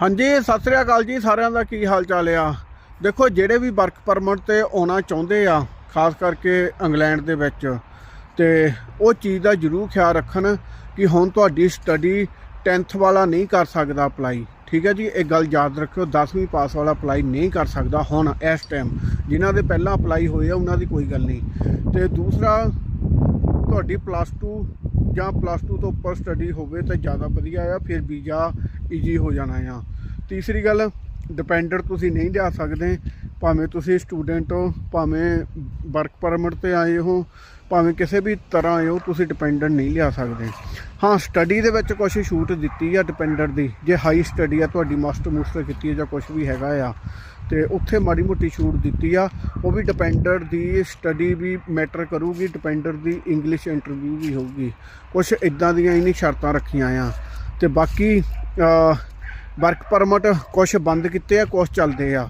ਹਾਂਜੀ, ਸਤਿ ਸ੍ਰੀ ਅਕਾਲ ਜੀ, ਸਾਰਿਆਂ ਦਾ ਕੀ ਹਾਲ ਚਾਲ ਆ? ਦੇਖੋ, ਜਿਹੜੇ ਵੀ ਵਰਕ ਪਰਮਿਟ ਤੇ ਆਉਣਾ ਚਾਹੁੰਦੇ ਆ, ਖਾਸ ਕਰਕੇ ਇੰਗਲੈਂਡ ਦੇ ਵਿੱਚ, ਤੇ ਉਹ ਚੀਜ਼ ਦਾ ਜ਼ਰੂਰ ਖਿਆਲ ਰੱਖਣ ਕਿ ਹੁਣ ਤੁਹਾਡੀ ਸਟੱਡੀ 10th ਵਾਲਾ ਨਹੀਂ ਕਰ ਸਕਦਾ ਅਪਲਾਈ ਠੀਕ ਹੈ ਜੀ, ਇਹ ਗੱਲ ਯਾਦ ਰੱਖਿਓ 10ਵੀਂ ਪਾਸ ਵਾਲਾ ਅਪਲਾਈ ਨਹੀਂ ਕਰ ਸਕਦਾ ਹੁਣ, ਇਸ ਟਾਈਮ ਜਿਨ੍ਹਾਂ ਦੇ ਪਹਿਲਾਂ ਅਪਲਾਈ ਹੋਏ ਆ, ਉਹਨਾਂ ਦੀ ਕੋਈ ਗੱਲ ਨਹੀਂ। ਤੇ ਦੂਸਰਾ, ਤੁਹਾਡੀ ਪਲੱਸ 2 ਜਾਂ ਪਲੱਸ 2 ਤੋਂ ਉੱਪਰ ਸਟੱਡੀ ਹੋਵੇ ਤਾਂ ਜ਼ਿਆਦਾ ਵਧੀਆ ਆ, ਫਿਰ ਵੀਜ਼ਾ ਈਜ਼ੀ ਹੋ ਜਾਣਾ ਆ। ਤੀਸਰੀ ਗੱਲ ਡਿਪੈਂਡੈਂਟ ਤੁਸੀਂ ਨਹੀਂ ਲਿਆ ਸਕਦੇ, ਭਾਵੇਂ ਤੁਸੀਂ ਸਟੂਡੈਂਟ ਹੋ, ਭਾਵੇਂ ਵਰਕ ਪਰਮਿਟ ਤੇ ਆਏ ਹੋ, ਭਾਵੇਂ ਕਿਸੇ ਵੀ ਤਰ੍ਹਾਂ ਆਏ ਹੋ, ਤੁਸੀਂ ਡਿਪੈਂਡੈਂਟ ਨਹੀਂ ਲਿਆ ਸਕਦੇ। ਹਾਂ ਸਟੱਡੀ ਦੇ ਵਿੱਚ ਕੁਝ ਛੂਟ ਦਿੱਤੀ ਆ ਡਿਪੈਂਡੈਂਟ ਦੀ। ਜੇ ਹਾਈ ਸਟੱਡੀ ਆ, ਤੁਹਾਡੀ ਮਾਸਟਰ ਮੂਸਟਰ ਕੀਤੀ ਹੈ ਜਾਂ ਕੁਝ ਵੀ ਹੈਗਾ ਆ। ਤੇ ਉੱਥੇ ਮਾੜੀ ਮੋਟੀ ਛੂਟ ਦਿੱਤੀ ਆ। ਉਹ ਵੀ ਡਿਪੈਂਡੈਂਟ ਦੀ ਸਟੱਡੀ ਵੀ ਮੈਟਰ ਕਰੂਗੀ ਡਿਪੈਂਡੈਂਟ ਦੀ ਇੰਗਲਿਸ਼ ਇੰਟਰਵਿਊ ਵੀ ਹੋਊਗੀ। ਕੁਝ ਇਦਾਂ ਦੀਆਂ ਇਹਨੇ ਸ਼ਰਤਾਂ ਰੱਖੀਆਂ ਆ। ਤੇ ਬਾਕੀ ਵਰਕ ਪਰਮਿਟ ਕੁਝ ਬੰਦ ਕੀਤੇ ਆ ਕੁਝ ਚੱਲਦੇ ਆ।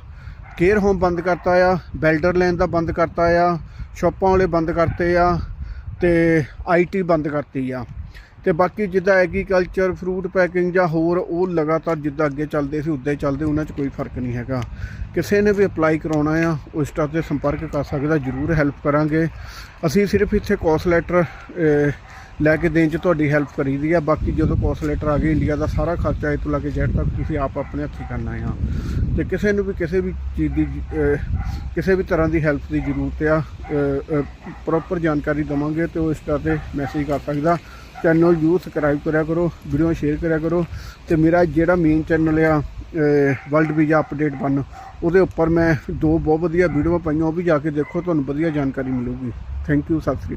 ਕੇਅਰ ਹੋਮ ਬੰਦ ਕਰਤਾ ਆ, ਬਿਲਡਰ ਲੈਣ ਦਾ ਬੰਦ ਕਰਤਾ ਆ, ਸ਼ਾਪਾਂ ਵਾਲੇ ਬੰਦ ਕਰਤੇ ਆ, ਤੇ ਆਈਟੀ ਬੰਦ ਕਰਤੀ ਆ। ਤੇ ਬਾਕੀ ਜਿੱਦਾਂ ਐਗਰੀਕਲਚਰ, ਫਰੂਟ ਪੈਕਿੰਗ ਜਾਂ ਹੋਰ, ਉਹ ਲਗਾਤਾਰ ਜਿੱਦਾਂ ਅੱਗੇ ਚੱਲਦੇ ਸੀ, ਉੱਦਾਂ ਹੀ ਚੱਲਦੇ, ਉਹਨਾਂ 'ਚ ਕੋਈ ਫ਼ਰਕ ਨਹੀਂ ਹੈਗਾ। ਕਿਸੇ ਨੇ ਵੀ ਅਪਲਾਈ ਕਰਾਉਣਾ ਆ ਉਸ ਸਟਾਫ ਤੇ ਸੰਪਰਕ ਕਰ ਸਕਦਾ, ਜਰੂਰ ਹੈਲਪ ਕਰਾਂਗੇ। ਅਸੀਂ ਸਿਰਫ ਇੱਥੇ ਕੋਸ ਲੈਟਰ ਲੈ ਕੇ ਦੇਣ 'ਚ ਤੁਹਾਡੀ ਹੈਲਪ ਕਰੀਦੀ ਆ। ਬਾਕੀ ਜਦੋਂ ਕੋਸ ਆ ਗਏ ਇੰਡੀਆ ਦਾ ਸਾਰਾ ਖਰਚਾ ਇਹ ਤੋਂ ਲੈ ਕੇ ਜੈਟ ਤੱਕ ਤੁਸੀਂ ਆਪ ਆਪਣੇ ਹੱਥੀਂ ਕਰਨਾ ਆ। ਤੇ ਕਿਸੇ ਨੂੰ ਵੀ ਕਿਸੇ ਵੀ ਚੀਜ਼ ਦੀ ਕਿਸੇ ਵੀ ਤਰ੍ਹਾਂ ਦੀ ਹੈਲਪ ਦੀ ਜ਼ਰੂਰਤ ਆ ਪ੍ਰੋਪਰ ਜਾਣਕਾਰੀ ਦਵਾਂਗੇ ਤੇ ਉਹ ਇੰਸਟਾ ਤੇ ਮੈਸੇਜ ਕਰ ਸਕਦਾ। ਚੈਨਲ ਜੂ ਸਬਸਕ੍ਰਾਈਬ ਕਰਿਆ ਕਰੋ ਵੀਡੀਓ ਸ਼ੇਅਰ ਕਰਿਆ ਕਰੋ ਤੇ ਮੇਰਾ ਜਿਹੜਾ ਮੇਨ ਚੈਨਲ ਆ ਵਰਲਡ ਵੀਜ਼ਾ ਅਪਡੇਟ ਬਨ ਉਹਦੇ ਉੱਪਰ ਮੈਂ ਦੋ ਬਹੁਤ ਵਧੀਆ ਵੀਡੀਓ ਪਾਈਆਂ, ਉਹ ਵੀ ਜਾ ਕੇ ਦੇਖੋ, ਤੁਹਾਨੂੰ ਵਧੀਆ ਜਾਣਕਾਰੀ ਮਿਲੂਗੀ। Thank you Sat Sri Akal.